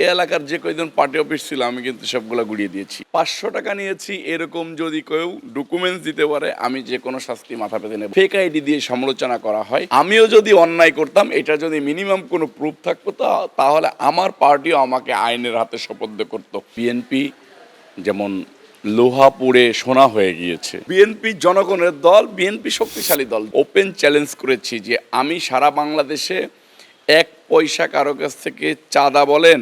এই এলাকার যে কয়জন পার্টি অফিস ছিল, আমি কিন্তু সবগুলো গুড়িয়ে দিয়েছি। পাঁচশো টাকা নিয়েছি, এরকম যদি কেউ ডকুমেন্টস দিতে পারে, আমি যে কোনো শাস্তি মাথা পেতে নেব। ফেক আইডি দিয়ে সমালোচনা করা হয়। আমিও যদি অন্যায় করতাম, এটা যদি মিনিমাম কোনো প্রুফ থাকতো তাহলে আমার পার্টিও আমাকে আইনের হাতে শপথ করতো। বিএনপি যেমন লোহা পুড়ে সোনা হয়ে গিয়েছে। বিএনপি জনগণের দল বিএনপি শক্তিশালী দল। ওপেন চ্যালেঞ্জ করেছি যে, আমি সারা বাংলাদেশে এক পয়সা কারও কাছ থেকে চাঁদা বলেন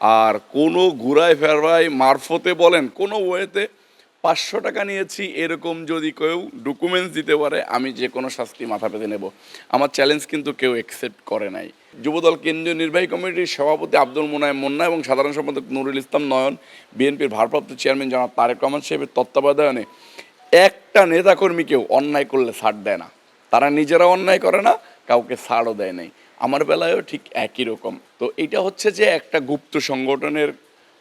আর কোনো ঘুরায় ফেরায় মারফতে বলেন, কোনো ওয়েতে পাঁচশো টাকা নিয়েছি, এরকম যদি কেউ ডকুমেন্টস দিতে পারে, আমি যে কোনো শাস্তি মাথা পেতে নেব। আমার চ্যালেঞ্জ কিন্তু কেউ অ্যাকসেপ্ট করে নাই। যুবদল কেন্দ্রীয় নির্বাহী কমিটির সভাপতি আব্দুল মোনায়েম মুন্না এবং সাধারণ সম্পাদক নুরুল ইসলাম নয়ন, বিএনপির ভারপ্রাপ্ত চেয়ারম্যান জনাব তারেক রহমান সাহেবের তত্ত্বাবধানে একটা নেতাকর্মীকেও অন্যায় করলে ছাড় দেয় না। তারা নিজেরা অন্যায় করে না, কাউকে ছাড়ও দেয় নাই। আমার বেলায়ও ঠিক একই রকম। তো এটা হচ্ছে যে একটা গুপ্ত সংগঠনের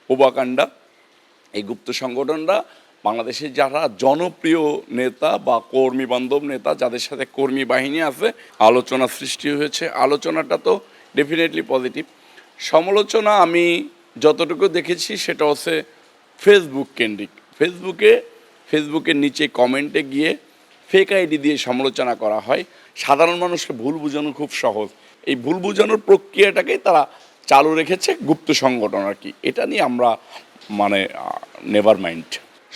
প্রবাকাণ্ডা এই গুপ্ত সংগঠনরা বাংলাদেশে যারা জনপ্রিয় নেতা বা কর্মী বান্ধব নেতা, যাদের সাথে কর্মী বাহিনী আছে, আলোচনা সৃষ্টি হয়েছে। আলোচনাটা তো ডেফিনেটলি পজিটিভ সমালোচনা আমি যতটুকু দেখেছি সেটা হচ্ছে ফেসবুক কেন্দ্রিক। ফেসবুকে ফেসবুকের নিচে কমেন্টে গিয়ে ফেক আইডি দিয়ে সমালোচনা করা হয়। সাধারণ মানুষকে ভুল বোঝানো খুব সহজ। এই ভুল বোঝানোর প্রক্রিয়াটাকেই তারা চালু রেখেছে গুপ্ত সংগঠন আর কি। এটা নিয়ে আমরা মানে নেভার মাইন্ড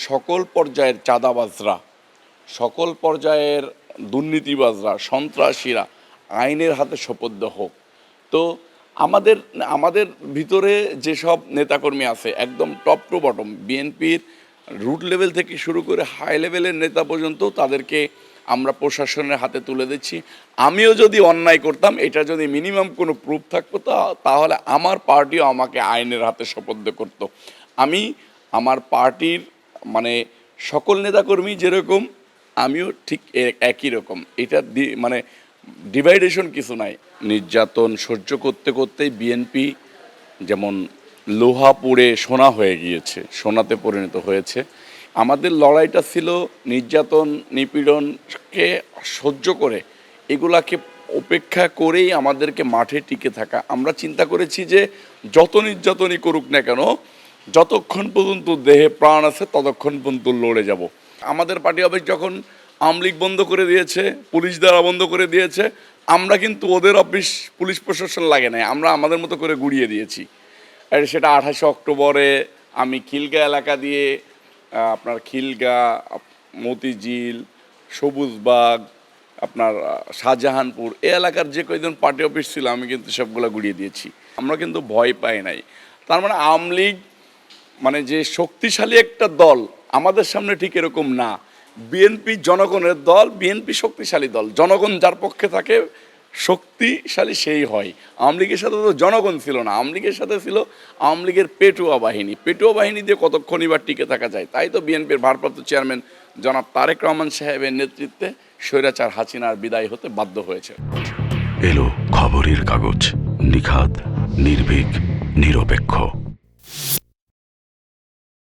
সকল পর্যায়ের চাঁদাবাজরা, সকল পর্যায়ের দুর্নীতিবাজরা, সন্ত্রাসীরা আইনের হাতে সোপদ্য হোক। তো আমাদের আমাদের ভিতরে যেসব নেতাকর্মী আছে, একদম টপ টু বটম বিএনপির রুট লেভেল থেকে শুরু করে হাই লেভেলের নেতা পর্যন্ত তাদেরকে আমরা প্রশাসনের হাতে তুলে দিচ্ছি। আমিও যদি অন্যায় করতাম, এটা যদি মিনিমাম কোনো প্রুফ থাকতো তাহলে আমার পার্টিও আমাকে আইনের হাতে শপথ করতো। আমি, আমার পার্টির মানে সকল নেতাকর্মী যেরকম, আমিও ঠিক একই রকম। এটা মানে ডিভাইডেশন কিছু নাই। নির্যাতন সহ্য করতে করতেই বিএনপি যেমন লোহা পুড়ে সোনা হয়ে গিয়েছে, সোনাতে পরিণত হয়েছে। আমাদের লড়াইটা ছিল নির্যাতন নিপীড়নকে সহ্য করে, এগুলাকে উপেক্ষা করেই আমাদেরকে মাঠে টিকে থাকা। আমরা চিন্তা করেছি যে যত নির্যাতনই করুক না কেন, যতক্ষণ পর্যন্ত দেহে প্রাণ আছে ততক্ষণ পর্যন্ত লড়ে যাব। আমাদের পার্টি অফিস যখন আমলিগ বন্ধ করে দিয়েছে, পুলিশ দ্বারা বন্ধ করে দিয়েছে, আমরা কিন্তু ওদের অফিস পুলিশ প্রশাসন লাগে নাই, আমরা আমাদের মতো করে গুড়িয়ে দিয়েছি। আর সেটা আঠাশে অক্টোবরে আমি খিলগা এলাকা দিয়ে আপনার খিলগা, মতিঝিল সবুজবাগ আপনার শাহজাহানপুর, এ এলাকার যে কয়জন পার্টি অফিস ছিল, আমি কিন্তু সবগুলো গুড়িয়ে দিয়েছি। আমরা কিন্তু ভয় পাই নাই। তার মানে আওয়ামী লীগ মানে যে শক্তিশালী একটা দল, আমাদের সামনে ঠিক এরকম না। বিএনপি জনগণের দল বিএনপি শক্তিশালী দল। জনগণ যার পক্ষে থাকে, শক্তিশালী সেই হয়। আওয়ামী লীগের সাথে তো জনগণ ছিল না। আওয়ামী লীগের সাথে ছিল আওয়ামী লীগের পেটুয়া বাহিনী। পেটুয়া বাহিনী দিয়ে কতক্ষণই বা টিকে থাকা যায়? তাই তো বিএনপির ভারপ্রাপ্ত চেয়ারম্যান জনাব তারেক রহমান সাহেবের নেতৃত্বে স্বৈরাচার হাসিনার বিদায় হতে বাধ্য হয়েছে। এলো খবরের কাগজ নিখাত নির্ভীক, নিরপেক্ষ।